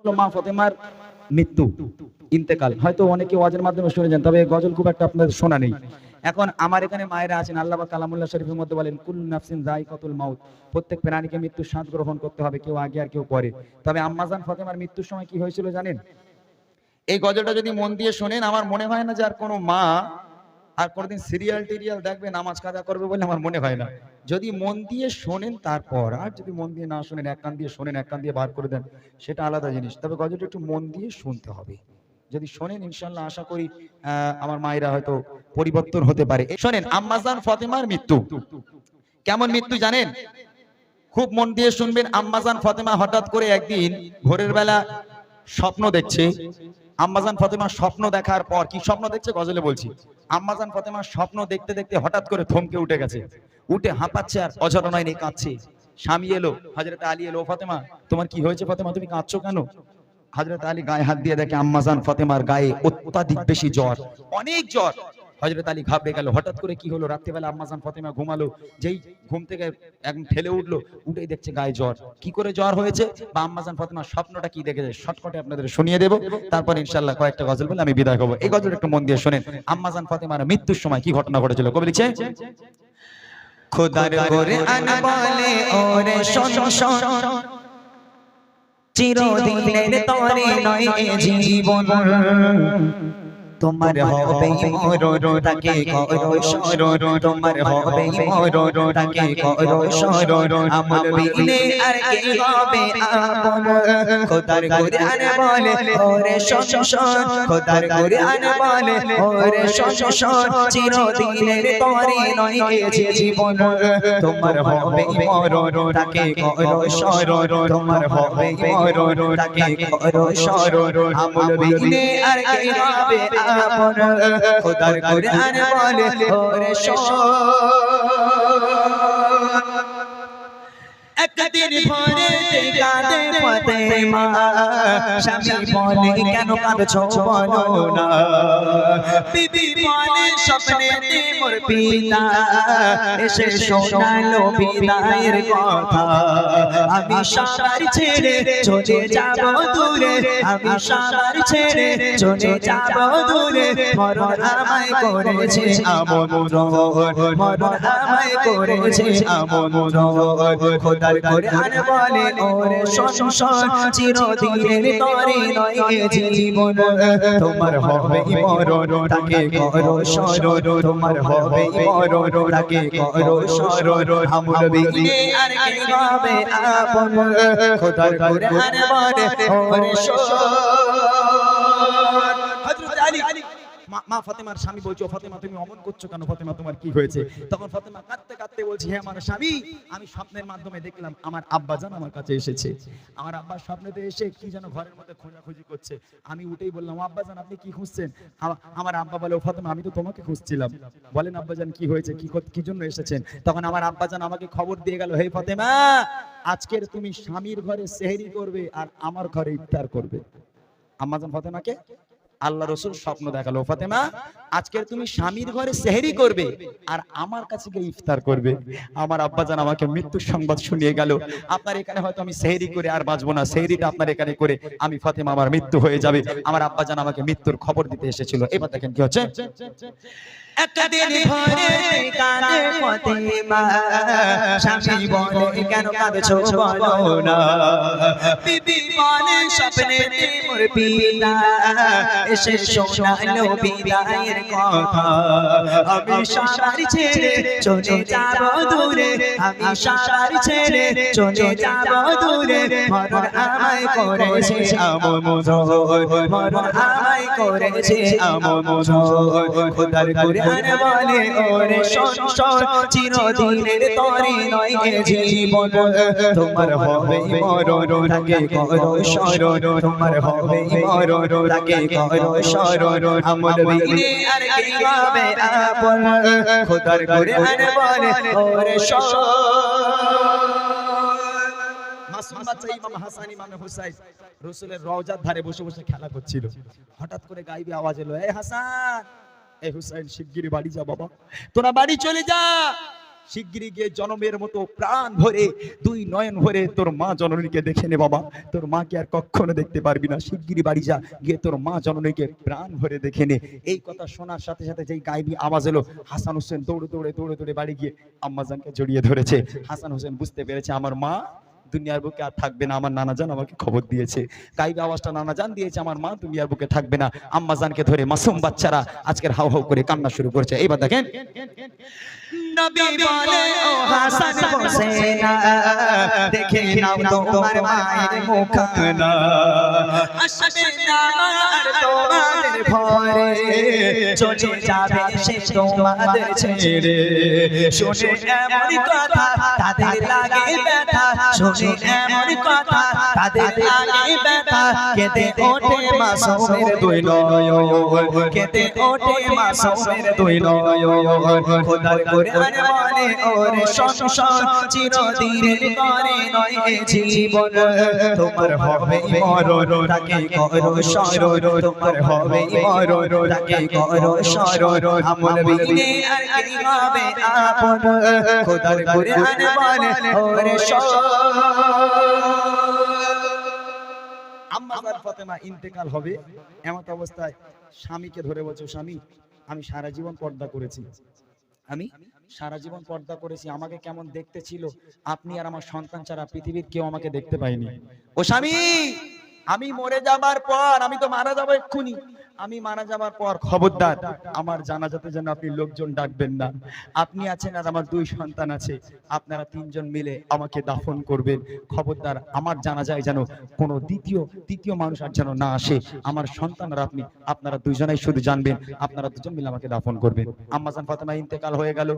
হলো মা ফতেমার মৃত্যু, ইন্তেকাল। হয়তো অনেকে ওয়াজের মাধ্যমে তবে গজল খুব একটা আপনাদের শোনা নেই। এখন আমার এখানে মায়েরা আছেন, আল্লাহ কালামুল্লাহ শরীফের মধ্যে বলেন কুল নাফসিন যাই কতুল মাউত। প্রত্যেক প্রাণীকে স্বাদ গ্রহণ করতে হবে, কেউ আগে আর কেউ পরে। তবে আম্মাজান ফতেমার মৃত্যুর সময় কি হয়েছিল জানেন? এই গজলটা যদি মন দিয়ে শোনেন, আমার মনে হয় না যে আর কোনো মা আর কোনোদিন সিরিয়াল টিরিয়াল দেখবে, নামাজ কাজা করবে বলে আমার মনে হয় না। যদি মন দিয়ে শোনেন, তারপর আর যদি মন দিয়ে না শোনেন, এক কান দিয়ে শোনেন, এক কান দিয়ে বার করে দেন, সেটা আলাদা জিনিস। তবে গজলটা একটু মন দিয়ে শুনতে হবে। যদি শোনেন ইনশাল্লাহ আশা করি আমার মায়েরা হয়তো পরিবর্তন হতে পারে। শোনেন, আম্মাজান ফতেমার মৃত্যু। কেমন মৃত্যু জানেন? খুব মন দিয়ে শুনবেন, আম্মাজান ফতেমা হঠাৎ করে একদিন ভোরের বেলা স্বপ্ন দেখছে। আম্মাজান ফতেমার স্বপ্ন দেখার পর, কি স্বপ্ন দেখছে? গজলে বলছি। আম্মাজান ফতেমার স্বপ্ন দেখতে দেখতে হঠাৎ করে থমকে উঠে গেছে। উঠে হাঁপাচ্ছে আর অঝরণয় নেই কাঁদছে। স্বামী এলো হাজরত আলী এলো ফাতেমা ফতেমা, তোমার কি হয়েছে ফতেমা? তুমি কাঁদছো কেন? হাজরত আলী গায়ে হাত দিয়ে দেখে আম্মাজান ফতেমার গায়ে অত্যাধিক বেশি জ্বর, অনেক জ্বর। হজরত আলী ঘাবড়ে গেল। হঠাৎ করে কি হলো? রাত্রিবেলা আম্মাজান ফতেমা ঘুমালো। যেই ঘুম থেকে একদম ঠেলে উঠল উঠেই দেখছে গায়ে জ্বর। কি করে জ্বর হয়েছে? বা আম্মাজান ফতেমার স্বপ্নটা কি দেখেছে শর্টকটে আপনাদের শুনিয়ে দেবো। তারপর ইনশাল্লাহ কয়েকটা গজল বলে আমি বিদায় হব। এই গজল একটু মন দিয়ে শোনেন। আম্মাজান ফতেমার মৃত্যুর সময় কি ঘটনা ঘটেছিল? কবি লিখছে? খোদার করে বলে ওরে শোন শোন চিরদিনের তরে নয় জীবন। তোমার হবে তাকে তোমার হবে তাকে আমল বিনে আর কে হবে খোদার কোরআন বলে ওরে শোন শোন খোদার কোরআন বলে ওরে শোন শোন চিরদিনের তরে নয় এ জীবন তোমার হবে তাকে তোমার হবে তাকে আমল বিনে আর কে হবে আপন খোদার কোরআন বলে ওরে শোন। একদিন ভরে কাঁদে ফতেমা। স্বামী বলে, কেন কাঁদছো বলো না? বিবি বলে স্বপ্নে মোর পিতা এসে শোনালো বিদায়ের কথা। আমি সবার ছেড়ে চলে যাব দূরে, আমি সবার ছেড়ে চলে দূরে। মরণ আমায় করেছে মরণ আমায় করেছে খোদার কোরআন বলে ওরে শোন চিরদিনের তরে নয় জীবন। তোমার হবে মরণ তাকে করো শরণ। তোমার হবে মরণ তাকে করো শরণ। আমল বিনে আর কি হবে আপন? খোদার কোরআন বলে ওরে শোন মা- ফাতেমার স্বামী বলছো ফাতেমা, তুমি অমন করছ কেন? ফাতেমা, তোমার কি হয়েছে? তখন ফাতেমা কাঁদতে কাঁদতে বলছে, হে আমার স্বামী, আমি স্বপ্নের মাধ্যমে দেখলাম আমার আব্বা আব্বাজান আমার কাছে এসেছে। আমার আব্বা স্বপ্নেতে এসে কি যেন ঘরের মধ্যে খোঁজাখুঁজি করছে। আমি উঠেই বললাম, "ও আব্বাজান আপনি কি খুঁজছেন? আমার আব্বা বলে, ও ফাতেমা, আমি তো তোমাকে খুঁজছিলাম। বলেন, আব্বা আব্বাজান কি হয়েছে? কি কি জন্য এসেছেন? তখন আমার আব্বা আব্বাজান আমাকে খবর দিয়ে গেল, হে ফাতেমা, আজকের তুমি স্বামীর ঘরে সেহরি করবে আর আমার ঘরে ইফতার করবে। আম্মাজান ফাতেমাকে আল্লাহ রসুল স্বপ্ন দেখাল ফাতেমা আজকের তুমি স্বামীর ঘরে সেহেরি করবে আর আমার কাছে গিয়ে ইফতার করবে। আমার আব্বাজান আমাকে মৃত্যুর সংবাদ শুনিয়ে গেল। আপনার এখানে হয়তো আমি সেহেরি করে আর বাঁচবো না। সেহেরিটা আপনার এখানে করে আমি ফাতেমা আমার মৃত্যু হয়ে যাবে। আমার আব্বাজান আমাকে মৃত্যুর খবর দিতে এসেছিল। এবার দেখেন কি হচ্ছে। একদিন ভরে কাঁদে ফতেমা স্বামী বলে কেন কাঁদছো বলো না? বিবি বলে স্বপ্নে মোর পিতা এসে শোনালো বিদায়ের কথা। আমি সবার ছেড়ে চলে যাব দূরে। আমি সবার ছেড়ে চলে যাব দূরে। মরণ আমায় করেছে আমন মরণ আমায় করেছে আমন খোদার কোরআন বলে ওরে শোন শোন চিরদিনের তরে নয় জীবন। তোমার হবে মরণ তাকে করো শরণ। তোমার হবে মরণ তাকে করো শরণ। আমল বিনে আর কি হবে আপন? খোদার কোরআন বলে ওরে শোন। ইমাম হাসান ইমাম হুসাইন রসুলের রওজার ধারে বসে বসে খেলা করছিল। হঠাৎ করে গাইবি আওয়াজ এলো এই হাসান এই হুসাইন শিগগিরই বাড়ি যা বাবা। তোরা বাড়ি চলে যা। শিগগিরই গিয়ে জনমের মতো প্রাণ ভরে, দুই নয়ন ভরে তোর মা জননীকে দেখে নে বাবা। তোর মাকে আর কখনো দেখতে পারবি না। শিগগিরই বাড়ি যা, গিয়ে তোর মা জননীকে প্রাণ ভরে দেখে নে। এই কথা শোনার সাথে সাথে যেই গাইবি আওয়াজ এলো, হাসান হোসেন দৌড়ে দৌড়ে দৌড়ে দৌড়ে বাড়ি গিয়ে আম্মাজানকে জড়িয়ে ধরেছে। হাসান হোসেন বুঝতে পেরেছে, আমার মা দুনিয়ার বুকে আর থাকবে না। আমার নানা জান আমাকে খবর দিয়েছে। গাইবে আওয়াজটা নানা জান দিয়েছে আমার মা দুনিয়ার বুকে থাকবে না। আম্মা জানকে ধরে মাসুম বাচ্চারা আজকের হাও হাউ করে কান্না শুরু করছে। এইবার দেখেন। নবী বলে ও হাসান হোসেনা দেখে নাও তোমার মায়ের আসবে না তোমাদের ঘরে চলে যাবে সে তোমাদের ছেড়ে শুনে এমন কথা তাদের লাগে ব্যথা শুনে এমন কথা তাদের লাগে ব্যথা কেঁদে ওঠে মাসুমের দুই নয়ন কেঁদে ওঠে মাসুমের দুই নয়ন খোদার করে বলে ওরে সংসার চিরদিনের করে নয় জীবন তোমার হবে মরণ, তাকে করো সরণ তোমার হবে মরণ তাকে করো সরণ আমল বিনে আর কি হবে আপন? খোদার করে আর বলে ওরে আম্মাজান ফাতেমা ইন্তেকাল হবে এমন অবস্থায় স্বামীকে ধরে বলছো স্বামী আমি সারা জীবন পর্দা করেছি। আমি সারা জীবন পর্দা করেছি আমাকে কেমন দেখতে ছিল? আপনি আর আমার সন্তান ছাড়া পৃথিবীর কেউ আমাকে দেখতে পায়নি। ও স্বামী! আমি মরে যাবার পর আমি তো মারা যাব এক্ষুনি। আমি মারা যাবার পর খবরদার, আমার জানাজাতে যেন আপনি লোকজন ডাকবেন না। আপনি আছেন আর আমার দুই সন্তান আছে। আপনারা তিনজন মিলে আমাকে দাফন করবেন। খবরদার, আমার জানা যায় যেন কোনো দ্বিতীয়, তৃতীয় মানুষ আর যেন না আসে। আমার সন্তান আর আপনি, আপনারা দুজনেই শুধু জানবেন। আপনারা দুজন মিলে আমাকে দাফন করবেন। আম্মাজান ফাতেমা ইন্তেকাল হয়ে গেল।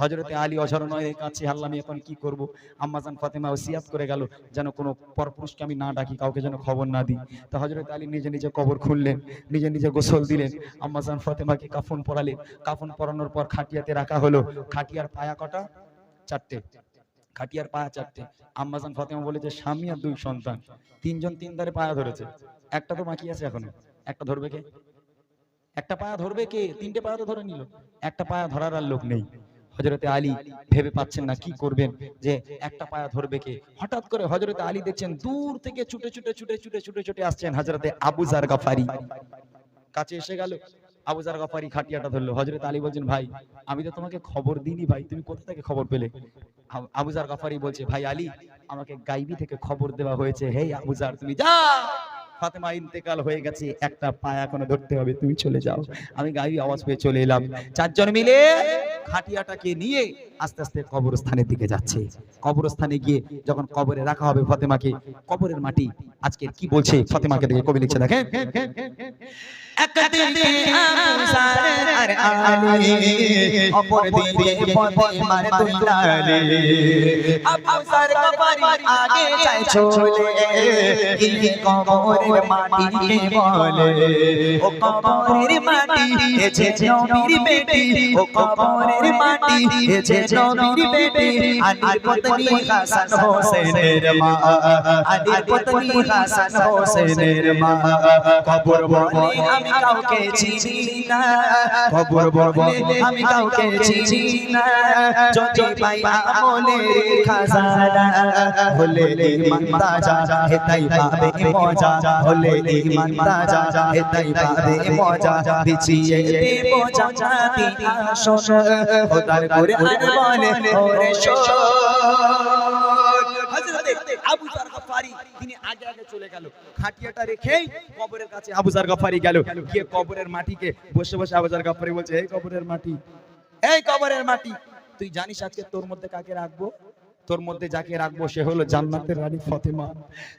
হজরতে আলী অঝরণয়ের কাছে আল্লাহ আমি এখন কি করব? আম্মাজান ফাতেমা ওসিয়াত করে গেল, যেন কোনো পরপুরুষকে আমি না ডাকি, কাউকে যেন খবর না দিই। তো হজরত আলী নিজে নিজে কবর খুললেন, নিজে নিজে গোসল দিলেন। আম্মাজান ফাতেমাকে কাফন পরালেন। কাফন পরানোর পর খাটিয়াতে রাখা হলো, খাটিয়ার পায়া কটা? চারটে। খাটিয়ার পায়া চারটে। আম্মাজান ফাতেমা বলে যে, স্বামী আর দুই সন্তান। তিনজন তিন ধারে পায়া ধরেছে। একটা তো বাকি আছে এখনও। একটা ধরবে কে? একটা পায়া ধরবে কে? তিনটে পায়া তো ধরে নিল। একটা পায়া ধরার আর লোক নেই। হজরতে আলী ভেবে পাচ্ছেন না কি করবেন? যে একটা পায়া ধরবে কে? হঠাৎ করে হজরতে আলী দেখছেন দূর থেকে ছুটে ছুটে ছুটে ছুটে ছুটে ছুটে আসছেন হজরতে আবু জার গাফারি। কাছে এসে গেল, আবু জার গাফারি খাটিয়াটা ধরলো। হজরত আলী বলছেন, ভাই, আমি তো তোমাকে খবর দিইনি ভাই, তুমি কোথা থেকে খবর পেলে? আবু- আবু জার গাফারি বলছে, ভাই আলী, আমাকে গাইবি থেকে খবর দেওয়া হয়েছে। হে আবু জার, তুমি যা! ফাতেমা ইন্তেকাল হয়ে গেছে, একটা পায়া এখনও ধরতে হবে, তুমি চলে যাও। আমি গাইবি আওয়াজ পেয়ে চলে এলাম। চারজন মিলে খাটিয়াটাকে নিয়ে আস্তে আস্তে কবরস্থানের দিকে যাচ্ছে। কবরস্থানে গিয়ে যখন কবরে রাখা হবে ফতেমাকে, কবরের মাটি আজকে কি বলছে? ফতেমাকে দেখে কবি লিখছে, দেখেন। একদিকে আবু জার আর আলী অপর দিকে ফাতেমার দুই লালে আবু জার আগে যায় চলে এই কবরের মাটিকে বলে। ও কবরের মাটি এ নবীর বেটি, ও কবরের মাটি এ নবীর বেটি। আলীর পত্নী হাসান হোসেনের মা আলীর পত্নী হাসান হোসেনের মা। কবর আমি কাউকে চিনি না। খবর বলে আমি কাউকে চিনি না। যদি পাই আমলের খাজানা হলে ইমান তাজা হেতাই পাবে মজা। হলে ইমান তাজা হেতাই পাবে মজা। বিছিয়ে দেব জানাতি আসন। খোদার করে আর বলে ওরে শোন। হযরতে আবু জার গফারি আগে আগে চলে গেল। খাটিয়াটা রেখেই কবরের কাছে আবুজার গফারি গেল। গিয়ে কবরের মাটিকে বসে বসে আবুজার গফারি বলছে, এই কবরের মাটি, এই কবরের মাটি, তুই জানিস আজকে তোর মধ্যে কাকে রাখব? তোর মধ্যে যাকে রাখব সে হলো জান্নাতের রানী ফাতেমা।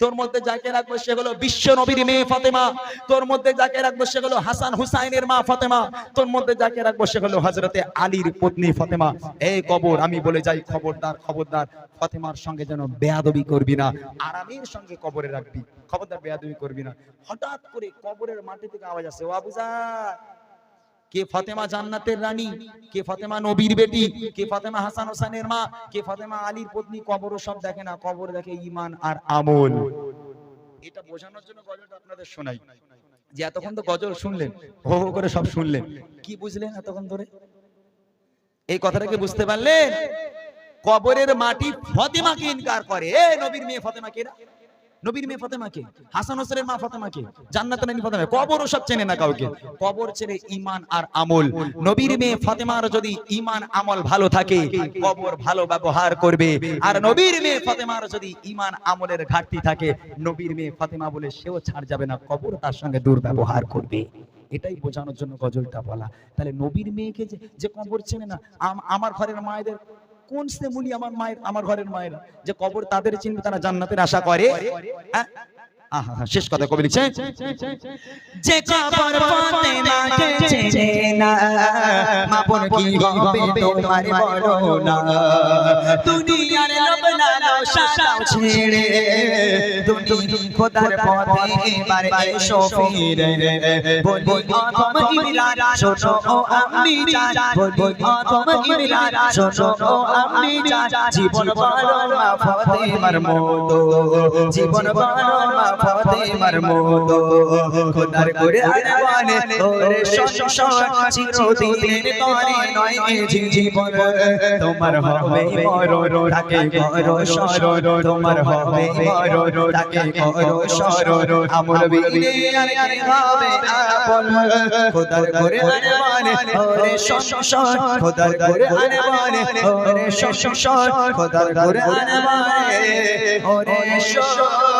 তোর মধ্যে যাকে রাখব সে হলো বিশ্ব নবীর মেয়ে ফাতেমা। তোর মধ্যে যাকে রাখব সে হলো হাসান হুসাইনের মা ফাতেমা। তোর মধ্যে যাকে রাখব সে হলো হজরতে আলীর পত্নী ফাতেমা। এই কবর আমি বলে যাই খবরদার খবরদার, ফাতেমার সঙ্গে যেন বেয়াদবি করবি না, আরামের সঙ্গে কবরে রাখবি। খবরদার, বেয়াদবি করবি না। হঠাৎ করে কবরের মাটি থেকে আওয়াজ আসে, ও আবুজার কে ফাতেমা জান্নাতের রানী, কে ফাতেমা নবীর বেটি, কে ফাতেমা হাসান হোসেনের মা, কে ফাতেমা আলীর পত্নী কবর সব দেখে না, কবর দেখে ইমান আর আমল। এটা বোঝানোর জন্য গজলটা আপনাদের শোনাই। যে এতক্ষণ তো গজল শুনলেন, হো হো করে সব শুনলেন। কি বুঝলেন এতক্ষণ ধরে? এই কথাটাকে বুঝতে পারলেন? কবরের মাটি ফতেমাকে ইনকার করে। এ নবীর মেয়ে ফতেমাকে এরা নবীর মেয়ে ফতেমাকে হাসান হোসেনের মা ফতেমাকে জান্নাত রানী ফতেমা কবরও সব চেনে না কাউকে। কবর ছেড়ে ইমান আর আমল। নবীর মেয়ে ফতেমার যদি ইমান আমল ভালো থাকে কবর ভালো ব্যবহার করবে। আর নবীর মেয়ে ফতেমার যদি ইমান আমলের ঘাটতি থাকে নবীর মেয়ে ফতেমা বলে সেও ছাড় যাবে না। কবর তার সঙ্গে দুর্ব্যবহার করবে। এটাই বোঝানোর জন্য গজলটা বলা। তাহলে নবীর মেয়েকে যে কবর চেনে না আম- আমার ঘরের মায়েদের কোন শ্রেমুলি আমার মায়ের, আমার ঘরের মায়েরা যে কবর তাদের চিনবে, তারা জান্নাতের আশা করে হ্যাঁ? শেষ কথা কবি লিখছে যে না মা বোন কি হবে তোমার বলো না দুনিয়ার ছেড়ে। তুমি খোদার পথে এবার এসো ফিরে। বলি অথম ইমরান শোনো ও আমি বলি ইমরান শোনো ও আমি চাই জীবন বলো মা ফাতেমার মতো জীবন বলো মা ফাতেমার মতো খোদার করে আনবানে ওরে সংসার চিরদিনের তরে নয় এ জীবন। তোমার হবে বড় তাকে করো সরল তোমার হবে বড় তাকে করো সরল আমল বিনে আর হবে আপন? খোদার করে আনবানে ওরে সংসার খোদার করে আনবানে ওরে সংসার খোদার করে আনবানে ওরে সংসার